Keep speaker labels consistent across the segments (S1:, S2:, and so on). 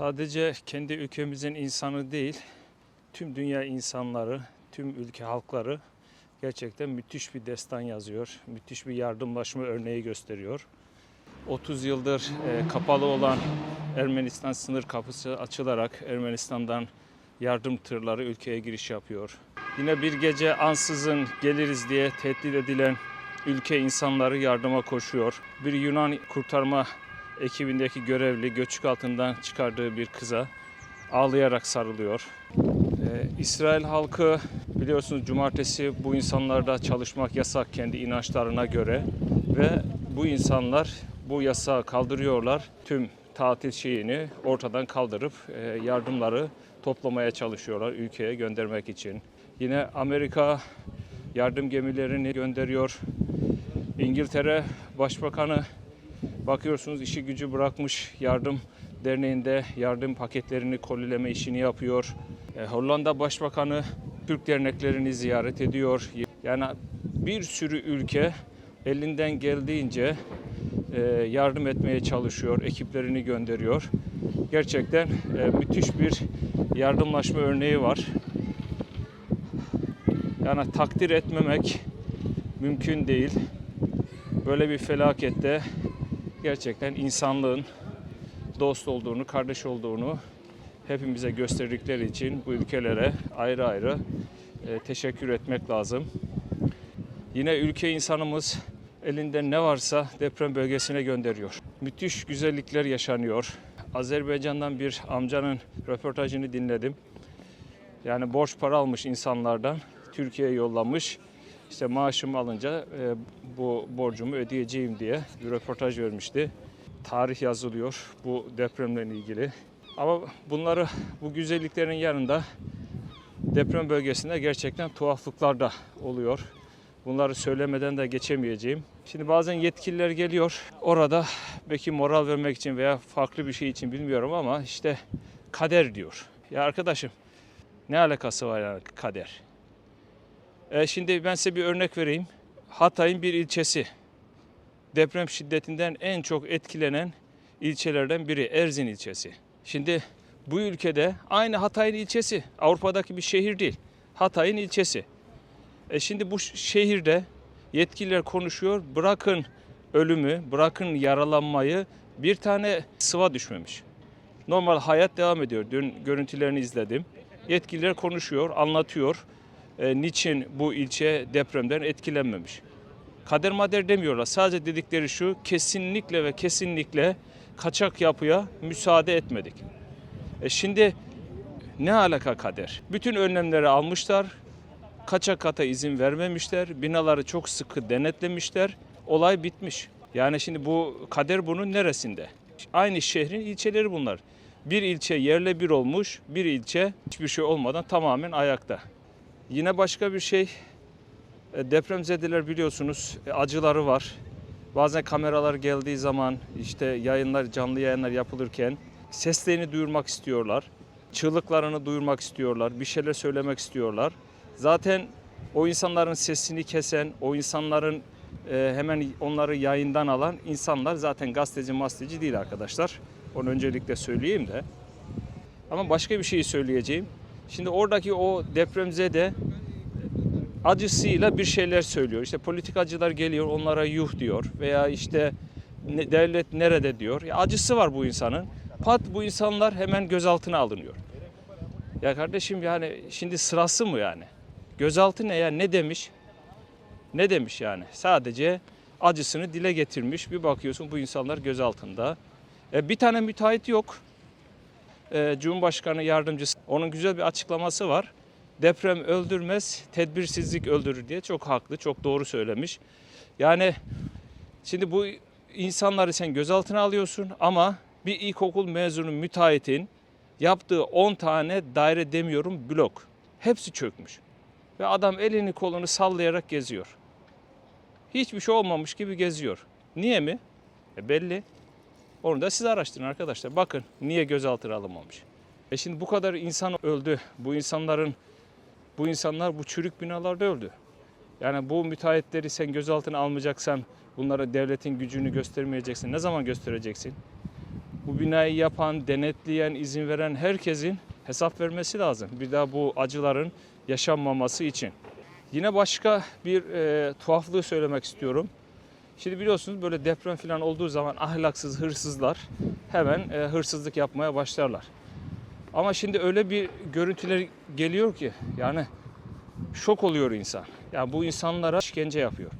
S1: Sadece kendi ülkemizin insanı değil, tüm dünya insanları, tüm ülke halkları gerçekten müthiş bir destan yazıyor. Müthiş bir yardımlaşma örneği gösteriyor. 30 yıldır e, kapalı olan Ermenistan sınır kapısı açılarak Ermenistan'dan yardım tırları ülkeye giriş yapıyor. Yine bir gece ansızın geliriz diye tehdit edilen ülke insanları yardıma koşuyor. Bir Yunan kurtarma ekibindeki görevli göçük altından çıkardığı bir kıza ağlayarak sarılıyor. Ee, İsrail halkı biliyorsunuz cumartesi bu insanlarda çalışmak yasak kendi inançlarına göre ve bu insanlar bu yasağı kaldırıyorlar. Tüm tatil şeyini ortadan kaldırıp e, yardımları toplamaya çalışıyorlar ülkeye göndermek için. Yine Amerika yardım gemilerini gönderiyor. İngiltere Başbakanı bakıyorsunuz işi gücü bırakmış yardım derneğinde yardım paketlerini kolileme işini yapıyor. E, Hollanda Başbakanı Türk derneklerini ziyaret ediyor. Yani bir sürü ülke elinden geldiğince e, yardım etmeye çalışıyor, ekiplerini gönderiyor. Gerçekten e, müthiş bir yardımlaşma örneği var. Yani takdir etmemek mümkün değil. Böyle bir felakette gerçekten insanlığın dost olduğunu, kardeş olduğunu hepimize gösterdikleri için bu ülkelere ayrı ayrı e, teşekkür etmek lazım. Yine ülke insanımız elinde ne varsa deprem bölgesine gönderiyor. Müthiş güzellikler yaşanıyor. Azerbaycan'dan bir amcanın röportajını dinledim. Yani borç para almış insanlardan Türkiye'ye yollamış. İşte maaşımı alınca e, bu borcumu ödeyeceğim diye bir röportaj vermişti. Tarih yazılıyor bu depremle ilgili. Ama bunları bu güzelliklerin yanında deprem bölgesinde gerçekten tuhaflıklar da oluyor. Bunları söylemeden de geçemeyeceğim. Şimdi bazen yetkililer geliyor. Orada belki moral vermek için veya farklı bir şey için bilmiyorum ama işte kader diyor. Ya arkadaşım ne alakası var yani kader? E, şimdi ben size bir örnek vereyim. Hatay'ın bir ilçesi. Deprem şiddetinden en çok etkilenen ilçelerden biri Erzin ilçesi. Şimdi bu ülkede aynı Hatay'ın ilçesi. Avrupa'daki bir şehir değil. Hatay'ın ilçesi. E şimdi bu şehirde yetkililer konuşuyor. Bırakın ölümü, bırakın yaralanmayı bir tane sıva düşmemiş. Normal hayat devam ediyor. Dün görüntülerini izledim. Yetkililer konuşuyor, anlatıyor. E, niçin bu ilçe depremden etkilenmemiş. Kader mader demiyorlar. Sadece dedikleri şu kesinlikle ve kesinlikle kaçak yapıya müsaade etmedik. E şimdi ne alaka kader? Bütün önlemleri almışlar. Kaçak kata izin vermemişler. Binaları çok sıkı denetlemişler. Olay bitmiş. Yani şimdi bu kader bunun neresinde? Aynı şehrin ilçeleri bunlar. Bir ilçe yerle bir olmuş, bir ilçe hiçbir şey olmadan tamamen ayakta. Yine başka bir şey, e, depremzedeler biliyorsunuz e, acıları var. Bazen kameralar geldiği zaman işte yayınlar, canlı yayınlar yapılırken seslerini duyurmak istiyorlar. Çığlıklarını duyurmak istiyorlar, bir şeyler söylemek istiyorlar. Zaten o insanların sesini kesen, o insanların e, hemen onları yayından alan insanlar zaten gazeteci masteci değil arkadaşlar. Onu öncelikle söyleyeyim de. Ama başka bir şey söyleyeceğim. Şimdi oradaki o depremzede acısıyla bir şeyler söylüyor. İşte politikacılar geliyor onlara yuh diyor veya işte devlet nerede diyor. Ya acısı var bu insanın. Pat bu insanlar hemen gözaltına alınıyor. Ya kardeşim yani şimdi sırası mı yani? Gözaltı ne ya? Ne demiş? Ne demiş yani? Sadece acısını dile getirmiş. Bir bakıyorsun bu insanlar gözaltında. E, bir tane müteahhit yok. E, Cumhurbaşkanı yardımcısı. Onun güzel bir açıklaması var. Deprem öldürmez, tedbirsizlik öldürür diye çok haklı, çok doğru söylemiş. Yani şimdi bu insanları sen gözaltına alıyorsun ama bir ilkokul mezunu müteahhitin yaptığı 10 tane daire demiyorum blok. Hepsi çökmüş. Ve adam elini kolunu sallayarak geziyor. Hiçbir şey olmamış gibi geziyor. Niye mi? E belli. Onu da siz araştırın arkadaşlar. Bakın niye gözaltına alınmamış. E şimdi bu kadar insan öldü. Bu insanların bu insanlar bu çürük binalarda öldü. Yani bu müteahhitleri sen gözaltına almayacaksan bunlara devletin gücünü göstermeyeceksin. Ne zaman göstereceksin? bu binayı yapan, denetleyen, izin veren herkesin hesap vermesi lazım. Bir daha bu acıların yaşanmaması için. Yine başka bir e, tuhaflığı söylemek istiyorum. Şimdi biliyorsunuz böyle deprem falan olduğu zaman ahlaksız hırsızlar hemen e, hırsızlık yapmaya başlarlar. Ama şimdi öyle bir görüntüler geliyor ki yani şok oluyor insan. Yani bu insanlara işkence yapıyor.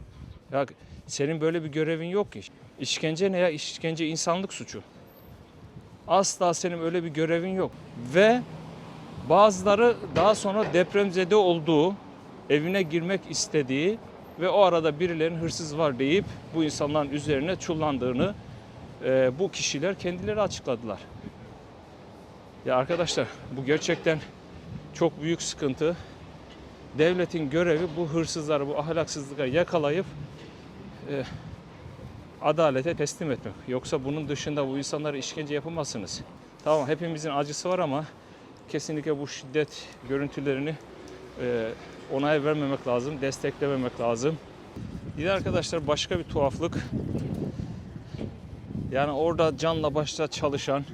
S1: Ya senin böyle bir görevin yok ki. İşkence ne ya? İşkence insanlık suçu. Asla senin öyle bir görevin yok. Ve bazıları daha sonra depremzede olduğu, evine girmek istediği ve o arada birilerinin hırsız var deyip bu insanların üzerine çullandığını e, bu kişiler kendileri açıkladılar. Ya arkadaşlar bu gerçekten çok büyük sıkıntı. Devletin görevi bu hırsızları, bu ahlaksızlıkları yakalayıp e, adalete teslim etmek. Yoksa bunun dışında bu insanlara işkence yapamazsınız. Tamam hepimizin acısı var ama kesinlikle bu şiddet görüntülerini e, onay vermemek lazım, desteklememek lazım. Yine arkadaşlar başka bir tuhaflık. Yani orada canla başla çalışan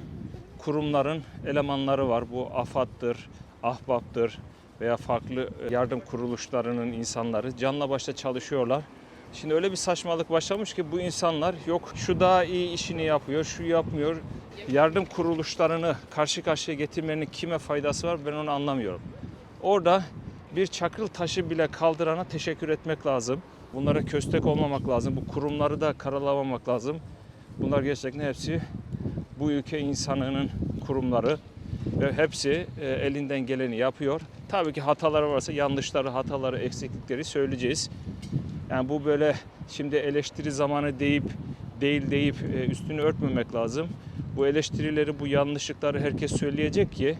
S1: kurumların elemanları var. Bu AFAD'dır, AHBAP'tır veya farklı yardım kuruluşlarının insanları canla başla çalışıyorlar. Şimdi öyle bir saçmalık başlamış ki bu insanlar yok şu daha iyi işini yapıyor, şu yapmıyor. Yardım kuruluşlarını karşı karşıya getirmenin kime faydası var ben onu anlamıyorum. Orada bir çakıl taşı bile kaldırana teşekkür etmek lazım. Bunlara köstek olmamak lazım. Bu kurumları da karalamamak lazım. Bunlar gerçekten hepsi bu ülke insanının kurumları ve hepsi e, elinden geleni yapıyor. Tabii ki hataları varsa yanlışları, hataları, eksiklikleri söyleyeceğiz. Yani bu böyle şimdi eleştiri zamanı deyip değil deyip e, üstünü örtmemek lazım. Bu eleştirileri, bu yanlışlıkları herkes söyleyecek ki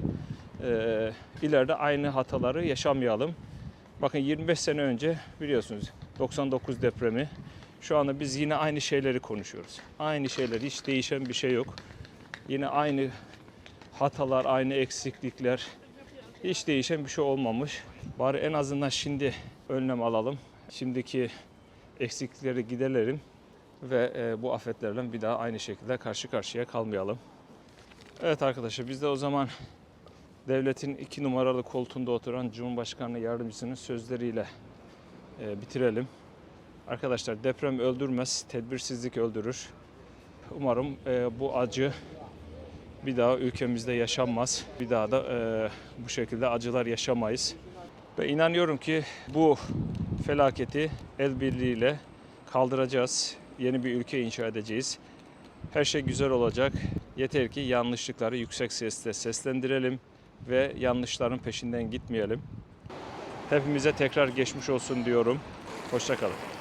S1: e, ileride aynı hataları yaşamayalım. Bakın 25 sene önce biliyorsunuz 99 depremi. Şu anda biz yine aynı şeyleri konuşuyoruz. Aynı şeyler, hiç değişen bir şey yok. Yine aynı hatalar, aynı eksiklikler. Hiç değişen bir şey olmamış. Bari en azından şimdi önlem alalım. Şimdiki eksiklikleri giderelim ve e, bu afetlerle bir daha aynı şekilde karşı karşıya kalmayalım. Evet arkadaşlar biz de o zaman devletin iki numaralı koltuğunda oturan Cumhurbaşkanı yardımcısının sözleriyle e, bitirelim. Arkadaşlar deprem öldürmez, tedbirsizlik öldürür. Umarım e, bu acı bir daha ülkemizde yaşanmaz. Bir daha da e, bu şekilde acılar yaşamayız. Ve inanıyorum ki bu felaketi el birliğiyle kaldıracağız. Yeni bir ülke inşa edeceğiz. Her şey güzel olacak. Yeter ki yanlışlıkları yüksek sesle seslendirelim ve yanlışların peşinden gitmeyelim. Hepimize tekrar geçmiş olsun diyorum. Hoşçakalın.